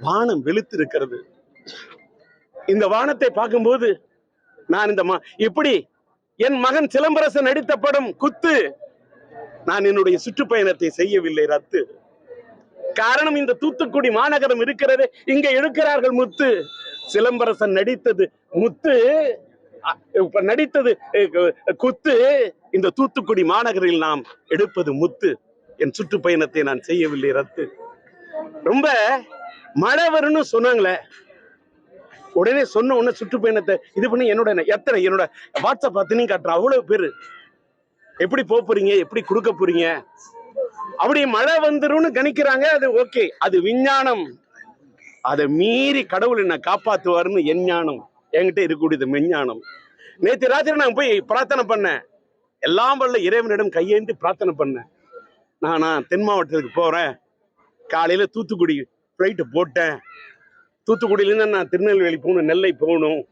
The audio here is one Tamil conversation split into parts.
வானம் வெளுத்திருக்கிறது. இந்த வானத்தை பார்க்கும்போது நான் இந்த மா- இப்படி என் மகன் சிலம்பரசன் நடித்த படம் குத்து நான் என்னுடைய சுற்றுப்பயணத்தை செய்யவில்லை ரத்து. காரணம் இந்த தூத்துக்குடி மாநகரம் இருக்கிறது இங்க எடுக்கிறார்கள் முத்து. சிலம்பரசன் நடித்தது முத்து இப்ப நடித்தது குத்து இந்த தூத்துக்குடி மாநகரில் நாம் எடுப்பது முத்து. என் சுற்றுப்பயணத்தை நான் செய்யவில்லை ரத்து. ரொம்ப மழை வரும்னு சொன்னாங்களே உடனே சொன்ன உடனே சுற்றுப்பயணத்தை இது பண்ணி என்னோட எத்தனை என்னோட வாட்ஸ்அப் அத்தனையும் காட்டுறேன். அவ்வளவு பேர். எப்படி போக போறீங்க எப்படி கொடுக்க போறீங்க? அப்படி மழை வந்துரும்னு கணிக்கிறாங்க அது ஓகே. அது விஞ்ஞானம். அதை மீறி கடவுள் என்ன காப்பாத்துவாருன்னு என் ஞானம். என்கிட்ட இருக்கக்கூடியது மெஞ்ஞானம். நேற்று ராத்திரி நான் போய் பிரார்த்தனை பண்ணேன். எல்லாம் வல்ல இறைவனிடம் கையேந்தி பிரார்த்தனை பண்ணேன். நான் நான் தென் மாவட்டத்துக்கு போறேன். காலையில தூத்துக்குடி ஃப்ளைட்டு போட்டேன். தூத்துக்குடியிலேருந்து நான் திருநெல்வேலி போகணும் நெல்லை போகணும்.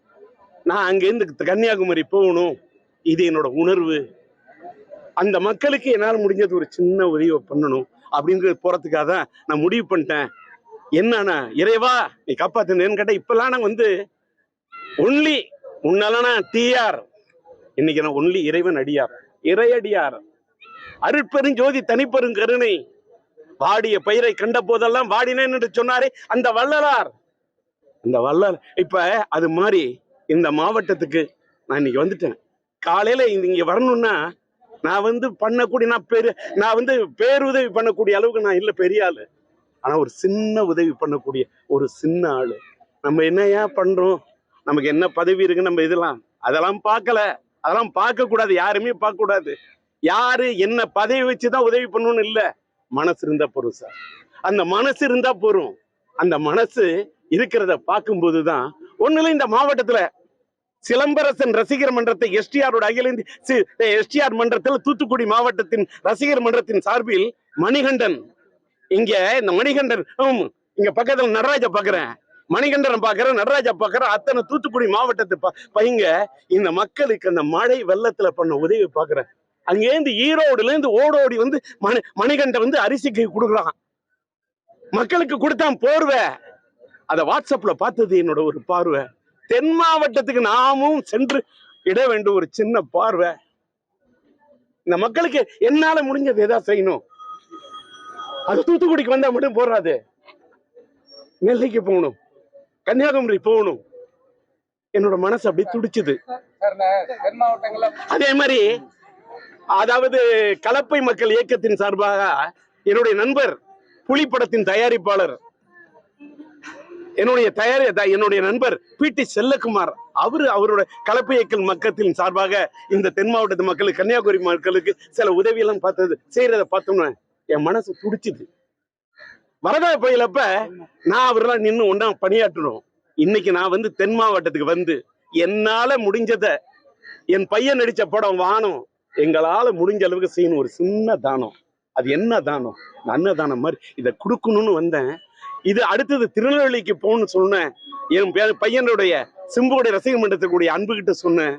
நான் அங்கேருந்து கன்னியாகுமரி போகணும். இது என்னோட உணர்வு. அந்த மக்களுக்கு என்னால் முடிஞ்சது ஒரு சின்ன உதவி பண்ணணும். அப்படின்றது போகிறதுக்காக தான் நான் முடிவு பண்ணிட்டேன். என்னன்னா இறைவா நீ காப்பாற்றினேன்னு கேட்டால் இப்போல்லாம் நான் வந்து ஒன்லி முன்னாலனா டிஆர் இன்னைக்கு நான் ஒன்லி இறைவன் அடியார். இறையடியார். அருட்பெருஞ்சோதி தனிப்பெரும் கருணை வாடிய பயிரை கண்ட போதெல்லாம் வாடினேன் என்று சொன்னாரே அந்த வள்ளலார். அந்த வள்ளல் இப்ப அது மாதிரி இந்த மாவட்டத்துக்கு நான் இன்னைக்கு வந்துட்டேன். காலையில இங்க வரணும்னா நான் வந்து பண்ணக்கூடிய நான் பெரு நான் வந்து பேருதவி பண்ணக்கூடிய அளவுக்கு நான் இல்ல பெரிய ஆளு. ஆனா ஒரு சின்ன உதவி பண்ணக்கூடிய ஒரு சின்ன ஆளு. நம்ம என்னையா பண்றோம்? நமக்கு என்ன பதவி இருக்கு நம்ம இதெல்லாம் அதெல்லாம் பார்க்கல. அதெல்லாம் பார்க்க கூடாது யாருமே பார்க்க கூடாது யாரு என்ன பதவி வச்சுதான் உதவி பண்ணணும்னு இல்ல. மனசு இருந்தா போதும் சார். அந்த மனசு இருந்தா போறோம் அந்த மனசு இருக்கிறத பார்க்கும்போது தான் ஒண்ணுல இந்த மாவட்டத்துல சிலம்பரசன் ரசிகர் மன்றத்தை எஸ்டிஆரோட அகில இந்திய எஸ்டிஆர் மன்றத்தில் தூத்துக்குடி மாவட்டத்தின் ரசிகர் மன்றத்தின் சார்பில் மணிகண்டன். இங்க இந்த மணிகண்டன் ஹம், இங்க பக்கத்துல நடராஜ பாக்குறேன். மணிகண்டனை பாக்குறேன் நடராஜா பாக்குறேன். அத்தனை தூத்துக்குடி மாவட்டத்தை ப- பையங்க இந்த மக்களுக்கு அந்த மழை வெள்ளத்துல பண்ண உதவி பாக்குறேன். அங்கேருந்து ஈரோடுல இருந்து ஓடோடி வந்து மணி மணிகண்ட வந்து அரிசிக்கு கொடுக்குறான் மக்களுக்கு கொடுத்தான் போர்வை அத வாட்ஸ்அப்ல பார்த்தது என்னோட ஒரு பார்வை தென் மாவட்டத்துக்கு நாமும் சென்று இட வேண்டும் ஒரு சின்ன பார்வை இந்த மக்களுக்கு என்னால முடிஞ்சது எதா செய்யணும் அது தூத்துக்குடிக்கு வந்தா மட்டும் போறாது நெல்லைக்கு போகணும் கன்னியாகுமரி போகணும் என்னோட மனசு அப்படியே துடிச்சுது அதே மாதிரி அதாவது கலப்பை மக்கள் இயக்கத்தின் சார்பாக என்னுடைய நண்பர் புலி படத்தின் தயாரிப்பாளர் என்னுடைய தயாரி என்னுடைய நண்பர் பி டி செல்லகுமார் அவரு அவரோட கலப்பு இயக்கல் மக்கத்தின் சார்பாக இந்த தென் மாவட்டத்து மக்களுக்கு கன்னியாகுமரி மக்களுக்கு சில உதவியெல்லாம் பார்த்தது செய்யறத பார்த்தோம்னா என் மனசு துடிச்சுது. வரதா பயிலப்ப நான் அவரெல்லாம் நின்று ஒன்றா பணியாற்றணும் இன்னைக்கு நான் வந்து தென் மாவட்டத்துக்கு வந்து என்னால முடிஞ்சத என் பையன் நடிச்ச படம் வானம் எங்களால் முடிஞ்ச அளவுக்கு செய்யணும். ஒரு சின்ன தானம். அது என்ன தானம்? அன்னதானம் மாதிரி. இதை கொடுக்கணும்னு வந்தேன். இது அடுத்தது திருநெல்வேலிக்கு போகணும்னு சொன்னேன். என் பையனுடைய சிம்புடைய ரசிக மன்றத்துக்குடைய அன்புகிட்ட சொன்னேன்.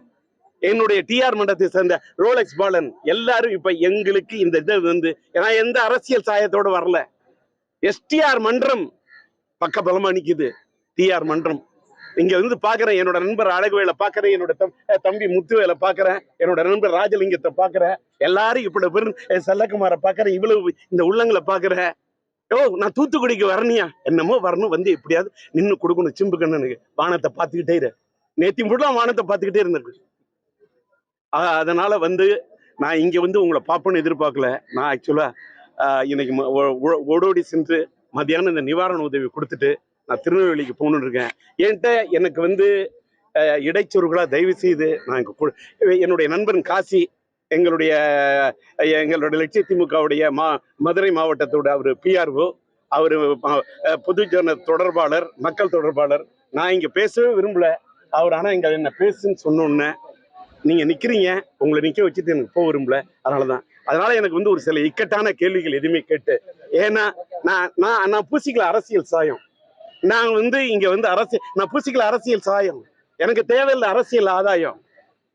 என்னுடைய டிஆர் மன்றத்தை சேர்ந்த ரோலெக்ஸ் பாலன். எல்லாரும் இப்ப எங்களுக்கு இந்த இதை வந்து ஏன்னா எந்த அரசியல் சாயத்தோடு வரல. எஸ்டிஆர் மன்றம் பக்கபலமா நிக்குது. டிஆர் மன்றம். இங்க வந்து பாக்குறேன் என்னோட நண்பர் அழகுவேல பாக்குறேன் என்னோட தம்பி முத்துவேல பாக்குறேன் என்னோட நண்பர் ராஜலிங்கத்தை பாக்குறேன் எல்லாரும் இப்படி பேர் செல்லக்குமார பாக்குறேன் இவ்வளவு இந்த உள்ளங்களை பாக்குறேன் ஓ நான் தூத்துக்குடிக்கு வரணியா என்னமோ வரணும் வந்து எப்படியாவது நின்னு கொடுக்கணும் சிம்பு கண்ணனுக்கு வானத்தை பார்த்துக்கிட்டே இரு. நேத்தி ஃபுல்லா வானத்தை பார்த்துக்கிட்டே இருந்திருக்கு. ஆஹ் அதனால வந்து நான் இங்க வந்து உங்களை பார்ப்பேன்னு எதிர்பார்க்கல. நான் ஆக்சுவலா இன்னைக்கு ஓ- ஓடோடி சென்று மத்தியானம் இந்த நிவாரண உதவி கொடுத்துட்டு நான் திருநெல்வேலிக்கு போகணுன்னு இருக்கேன். என்கிட்ட எனக்கு வந்து இடைச்சொருகளாக தயவு செய்து நான் இங்க என்னுடைய நண்பன் காசி எங்களுடைய எங்களுடைய லட்சிய திமுகவுடைய மா மதுரை மாவட்டத்தோட அவர் பிஆர்ஓ அவர் பொதுஜன தொடர்பாளர் மக்கள் தொடர்பாளர். நான் இங்கே பேசவே விரும்பல. அவர் ஆனால் இங்க என்ன பேசுன்னு சொன்னோன்னே நீங்கள் நிற்கிறீங்க உங்களை நிற்க வச்சுட்டு எனக்கு போக விரும்பல. அதனாலதான். அதனால எனக்கு வந்து ஒரு சில இக்கட்டான கேள்விகள் எதுவுமே கேட்டு ஏன்னா நான் நான் நான் பூசிக்கல அரசியல் சாயம். நான் வந்து இங்க வந்து அரசியல் நான் பூசிக்கல அரசியல் சாயம். எனக்கு தேவையில்லை அரசியல் ஆதாயம்.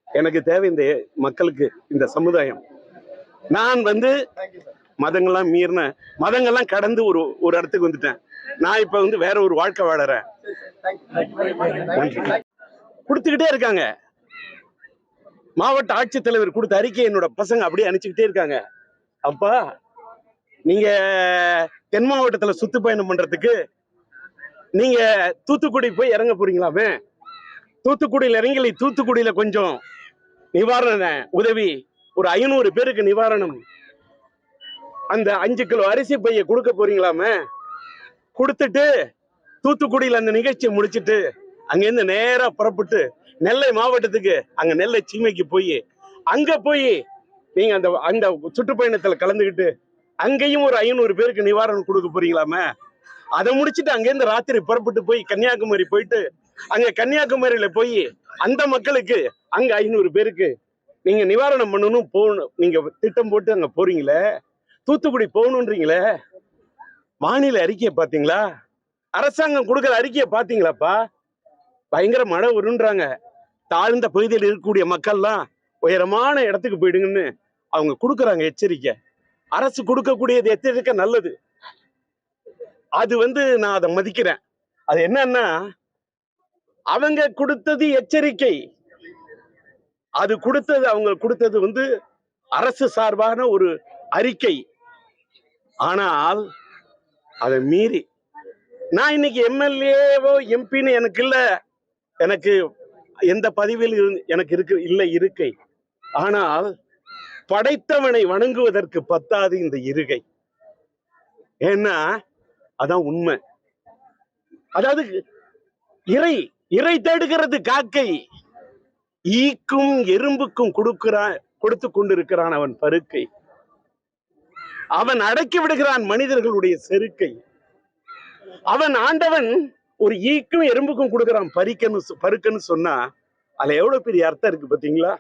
எனக்கு தேவை இந்த மக்களுக்கு இந்த சமுதாயம். நான் வந்து மதங்கள்லாம் மீறின மதங்கள்லாம் கடந்து ஒரு ஒரு இடத்துக்கு வந்துட்டேன். நான் இப்ப வந்து வேற ஒரு வாழ்க்கை வாழறேன். நன்றி கொடுத்துக்கிட்டே இருக்காங்க. மாவட்ட ஆட்சித்தலைவர் கொடுத்த அறிக்கை என்னோட பசங்க அப்படியே அனுப்பிச்சுக்கிட்டே இருக்காங்க. அப்பா நீங்க தென் மாவட்டத்துல சுத்து பயணம் பண்றதுக்கு நீங்க தூத்துக்குடி போய் இறங்க போறீங்களாமே தூத்துக்குடியில இறங்கி தூத்துக்குடியில கொஞ்சம் நிவாரண உதவி ஒரு ஐநூறு பேருக்கு நிவாரணம். அந்த அஞ்சு கிலோ அரிசி பைய கொடுக்க போறீங்களாமே கொடுத்துட்டு தூத்துக்குடியில் அந்த நிகழ்ச்சியை முடிச்சிட்டு அங்கேருந்து நேரா புறப்பட்டு நெல்லை மாவட்டத்துக்கு அங்க நெல்லை சீமைக்கு போய் அங்க போய் நீங்க அந்த அந்த சுற்றுப்பயணத்துல கலந்துக்கிட்டு அங்கேயும் ஒரு ஐநூறு பேருக்கு நிவாரணம் கொடுக்க போறீங்களாமே அதை முடிச்சிட்டு அங்கேருந்து ராத்திரி புறப்பட்டு போய் கன்னியாகுமரி போயிட்டு அங்க கன்னியாகுமரியில போய் அந்த மக்களுக்கு அங்க ஐநூறு பேருக்கு நீங்க நிவாரணம் பண்ணணும் போகணும் நீங்க திட்டம் போட்டு அங்க போறீங்களே? தூத்துக்குடி போகணுன்றீங்களே? மாநில அறிக்கையை பாத்தீங்களா அரசாங்கம் கொடுக்குற அறிக்கையை பாத்தீங்களாப்பா பயங்கர மழை வருன்றாங்க தாழ்ந்த பகுதியில் இருக்கக்கூடிய மக்கள்லாம் உயரமான இடத்துக்கு போயிடுங்கன்னு அவங்க கொடுக்குறாங்க எச்சரிக்கை. அரசு கொடுக்கக்கூடியது எச்சரிக்கை நல்லது. அது வந்து நான் அதை மதிக்கிறேன். அது என்னன்னா அவங்க கொடுத்தது எச்சரிக்கை. அது கொடுத்தது அவங்க கொடுத்தது வந்து அரசு சார்பான ஒரு அறிக்கை. ஆனால் அதை மீறி நான் இன்னைக்கு எம்எல்ஏவோ எம்பின்னு எனக்கு இல்லை. எனக்கு எந்த பதவியில் இருந்து எனக்கு இருக்கு இல்லை இருக்கை. ஆனால் படைத்தவனை வணங்குவதற்கு பத்தாது இந்த இருகை. ஏன்னா அதான் உண்மை. அதாவது இறை இறை தேடுகிறது காக்கை. ஈக்கும் எறும்புக்கும் கொடுக்கிறான் கொடுத்து கொண்டிருக்கிறான் அவன் பருக்கை. அவன் அடக்கி விடுகிறான் மனிதர்களுடைய செருக்கை. அவன் ஆண்டவன் ஒரு ஈக்கும் எறும்புக்கும் கொடுக்கிறான் பறிக்கன்னு சொ- பருக்கன்னு சொன்னா அதுல எவ்வளவு பெரிய அர்த்தம் இருக்கு பாத்தீங்களா?